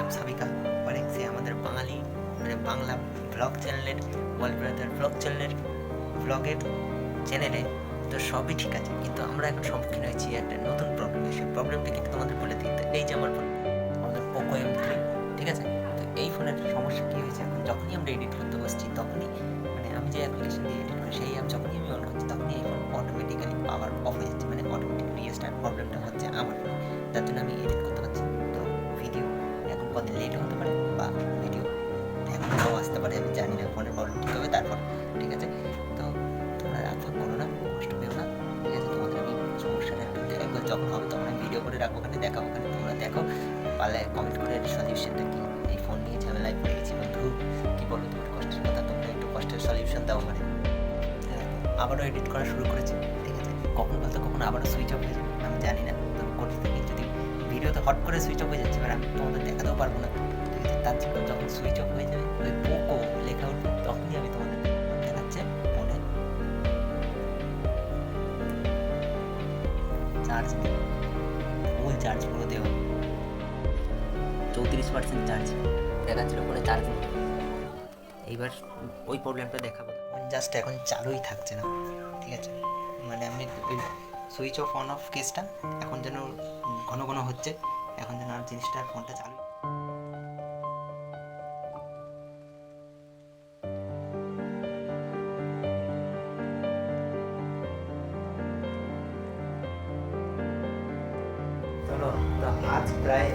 সকালে সাবিকা অনেক আমাদের বাঙালি মানে বাংলা ব্লগ চ্যানেলের ওয়াল ব্রাদার ব্লগ চ্যানেলের ব্লগের চ্যানেলে তো সবই ঠিক আছে, কিন্তু আমরা এখন সম্মুখীন হয়েছি একটা নতুন প্রবলেম সেই প্রবলেমটা কিন্তু তোমাদের বলে দিই। এই যে আমার ফোন আমাদের পোকো এম থ্রি ঠিক আছে? তো এই ফোনের সমস্যা কী হয়েছে? এখন যখনই আমরা এডিট করতে বসছি, তখনই মানে আমি যে অ্যাপ্লিকেশন দিয়ে এডিট করি, সেই অ্যাপ যখনই আমি অন করছি, তখনই এই ফোন অটোমেটিক্যালি পাওয়ার অফ হয়ে যাচ্ছে। মানে অটোমেটিক্যালি রিস্টার্ট প্রবলেমটা হচ্ছে আমার যার জন্য আমি এডিট পারে, আমি জানি না ফোনের প্রবলেম ঠিক হবে, তারপর, ঠিক আছে? তো তোমরা রাখো করো না, কষ্ট পেও না, ঠিক আছে? তোমাদের আমি সমস্যাটা একবার যখন হবে তখন আমি ভিডিও করে রাখব, ওখানে দেখাবো ওখানে তোমরা দেখো পারলে কমেন্ট করে সলিউশনটা কি? এই ফোন নিয়ে ঝামেলায় পড়ে গেছি বন্ধু, কি বলো তোমার কষ্টের কথা? তোমরা একটু কষ্টের সলিউশন দাও মানে আবারও এডিট করা শুরু করেছি, ঠিক আছে? কখন হয়তো কখন আবারও সুইচ অফ হয়ে যাবে, আমি জানি না। তো করতে থাকি যদি ভিডিওতে হট করে সুইচ অফ হয়ে যাচ্ছে, এবার আমি তোমাদের দেখাতেও পারব না। তার জন্য যখন সুইচ অফ হয়ে যাবে ওই পোকো লেখা উঠবে তখনই আমি তোমাদের দেখাচ্ছে ফোনে চার্জ ফুল চার্জ পুরো দেওয়া চৌত্রিশ পার্সেন্ট চার্জ দেখাচ্ছিল ফোনে চার্জ এইবার ওই প্রবলেমটা দেখাবো জাস্ট এখন চালুই থাকছে না ঠিক আছে মানে আমি সুইচ অফ অন অফ কেসটা এখন যেন ঘন ঘন হচ্ছে এখন যেন আর জিনিসটা ফোনটা চালু চলো তো আজ প্রায়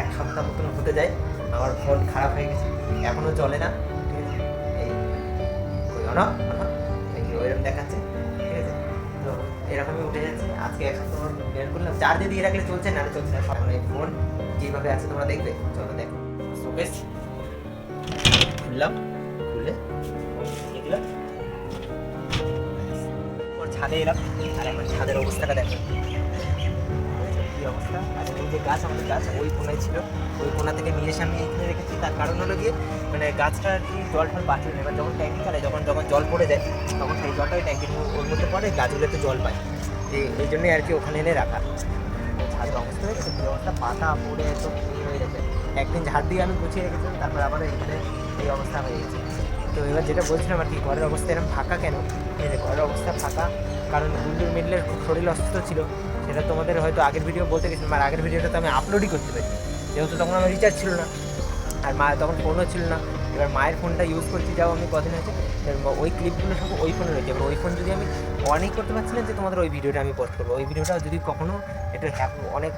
এক সপ্তাহ মতন হতে যায়। আমার ফোন খারাপ হয়ে গেছে এখনও চলে না। ঠিক আছে এই যে ওইরকম দেখাচ্ছে, ঠিক আছে। তো এরকমই উঠে যাচ্ছে। আজকে এক সপ্তাহ বের করলাম। চার্জে দিয়ে রাখলে চলছে না চলছে না। এই ফোন যেভাবে আছে তোমরা দেখবে। চলো দেখো। শোকেস খুললাম, খুলে দিলাম ছাদে এলাম। আর এখন ছাদের অবস্থাটা দেখো। অবস্থা আর যে গাছ, আমাদের গাছ, ওই কোনায় ছিল। ওই কোনা থেকে নিয়ে এসে আমি এখানে রেখেছি। তার কারণ হলো গিয়ে মানে গাছটা আর কি জল টল পাচ্ছে না। এবার যখন ট্যাঙ্কি চালায়, যখন যখন জল পড়ে যায়, তখন সেই জলটা ওই ট্যাঙ্কির ওর মধ্যে পড়ে গাছগুলো গাছগুলোতে জল পায়। এই এই জন্যই আর কি ওখানে এনে রাখা। ছাদের অবস্থা হয়েছে অবস্থা পাতা পড়ে একদম হয়ে গেছে। একদিন ঝাড় দিয়ে আমি গুছিয়ে রেখেছিলাম, তারপর আবার এখানে এই অবস্থা হয়ে গেছে। তো এবার যেটা বলছিলাম আর কি, ঘরের অবস্থা এরকম ফাঁকা কেন? এই যে ঘরের অবস্থা ফাঁকা, কারণ গুন্ডুর মিডলের খুব শরীর অসুস্থ ছিল। সেটা তোমাদের হয়তো আগের ভিডিও বলতে গেছিলাম, আর আগের ভিডিওটা তো আমি আপলোডই করতে পারি যেহেতু তখন আমার রিচার্জ ছিল না, আর মা তখন ফোনও ছিল না, এবার মায়ের ফোনটা ইউজ করছি যাও আমি কদিন এবার ওই ক্লিপগুলো সব ওই ফোনে রয়েছে। এবার ওই ফোন যদি আমি অনেক করতে পারছি না যে তোমাদের ওই ভিডিওটা আমি পোস্ট করব, ওই ভিডিওটা যদি কখনো একটু হ্যাপ অনেক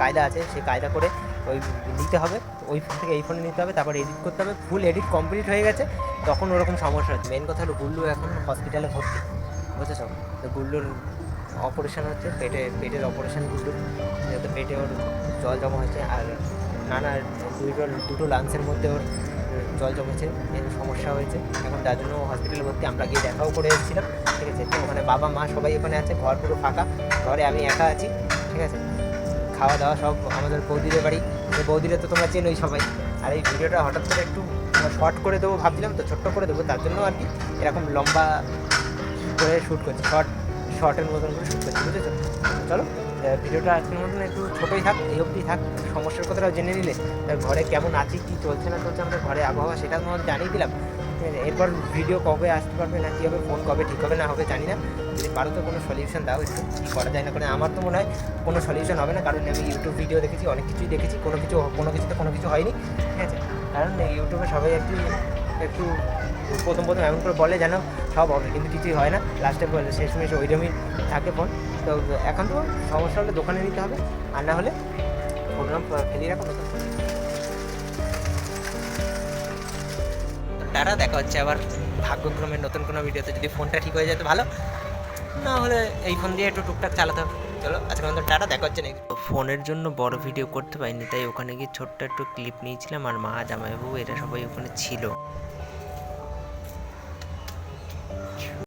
কায়দা আছে, সেই কায়দা করে ওই নিতে হবে, ওই ফোন থেকে এই ফোনে নিতে হবে, তারপর এডিট করতে হবে ফুল এডিট কমপ্লিট হয়ে গেছে, তখন ওরকম সমস্যা হচ্ছে। মেন কথা হলো গুল্লু এখন হসপিটালে ভর্তি, বুঝেছ? তো গুল্লুর অপারেশন হচ্ছে, পেটে, পেটের অপারেশন গুল্লুর যেহেতু পেটে ওর জল জমা হয়েছে, আর নানা দুটো দুটো লাংসের মধ্যে ওর জল জমেছে সমস্যা হয়েছে। এখন তার জন্য হসপিটালে ভর্তি, আমরা গিয়ে দেখাও করে এসেছিলাম, ঠিক আছে? ওখানে বাবা, মা সবাই ওখানে আছে, ঘর পুরো ফাঁকা, ঘরে আমি একা আছি, ঠিক আছে? খাওয়া দাওয়া সব আমাদের বৌদিদের বাড়ি বৌদিরা তো তোমরা চেনোই সবাই। আর এই ভিডিওটা হঠাৎ করে একটু শর্ট করে দেবো ভাবছিলাম, তো ছোট্ট করে দেবো, তার জন্য আর কি এরকম লম্বা করে শ্যুট করছি শর্ট শর্টের মতন করে শ্যুট করছি, বুঝেছ? চলো ভিডিওটা আজকের মতন একটু ছোটোই থাক, এই অবধি থাক। সমস্যার কথাটাও জেনে নিলে ঘরে কেমন আছি, কী চলছে না চলছে, আমাদের ঘরে আবহাওয়া সেটা তোমাদের জানিয়ে দিলাম। এরপর ভিডিও কবে আসতে পারবে না, কী হবে ফোন কবে, ঠিক হবে না হবে জানি না। যদি পারো তো কোনো সলিউশন দাও একটু, করা যায় না করে আমার তো মনে হয় কোনো সলিউশন হবে না, কারণ আমি ইউটিউব ভিডিও দেখেছি, অনেক কিছুই দেখেছি, কোনো কিছু, কোনো কিছুতে কোনো কিছু হয়নি, ঠিক আছে? কারণ ইউটিউবে সবাই একটু একটু প্রথম প্রথম এমন করে বলে যেন সব হবে কিন্তু কিছুই হয় না। লাস্টে বলে শেষ মেশ ওইরকমই থাকে ফোন তো এখন তো সমস্যা হলে দোকানে নিতে হবে আর না হলে প্রোগ্রাম ফেলি রাখো টাটা দেখা হচ্ছে আবার ভাগ্যক্রমে নতুন কোনো ভিডিওতে যদি ফোনটা ঠিক হয়ে যায় তো ভালো। না হলে এই ফোন দিয়ে একটু টুকটাক চালাতে হবে। চলো আজকে আমাদের টাটা দেখা হচ্ছে নেক্সট ফোনের জন্য বড় ভিডিও করতে পারিনি তাই ওখানে গিয়ে ছোট্ট একটু ক্লিপ নিয়েছিলাম আর মা জামাইবাবু এরা সবাই ওখানে ছিল।